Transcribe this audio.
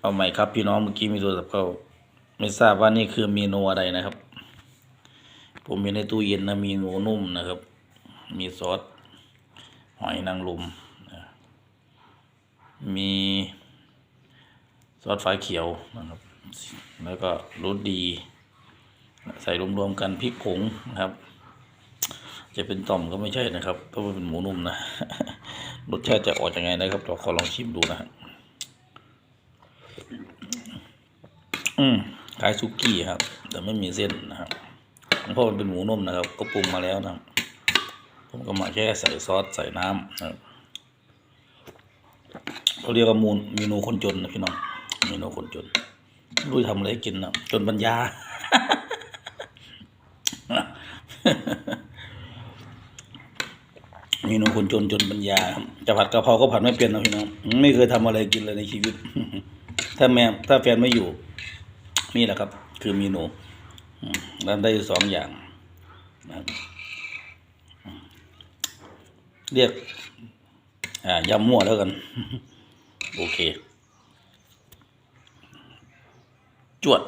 เอาใหม่ครับพี่น้องเมื่อกี้มีโทรศัพท์เข้า ไม่ทราบว่านี่คือเมนูอะไรนะครับ ผมมีในตู้เย็นนะมีหมูนุ่มนะครับ มีซอสหอยนางรมมีซอสฟ้าเขียวนะครับ แล้วก็รสดี ใส่รวมๆกันพริกผงนะครับ จะเป็นต่อมก็ไม่ใช่นะครับเพราะว่าเป็นหมูนุ่มนะรสชาติจะออกยังไงนะครับเราขอลองชิมดูนะฮะ อืมคล้ายซุกี้ครับ แต่ไม่มีเส้นนะครับเพราะมันเป็นหมูนุ่มนะครับ ก็ปรุงมาแล้วนะครับผมก็มาแค่ใส่ซอสใส่น้ำนะครับเขาเรียกว่ามูลเมนูคนจนนะพี่น้องเมนูคนจนรู้ทำอะไรกินนะจนปัญญา เมนูคนจนจนปัญญาจับจะผัดกะเพราก็ผัดไม่เป็นนะพี่น้องไม่เคยทำอะไรกินเลยในชีวิต ถ้าแม่ถ้าแฟนไม่อยู่ นี่แหละครับ คือเมนูแล้วได้สองอย่างนะครับเรียก อ่ายำมั่วแล้วกัน โอเค จวด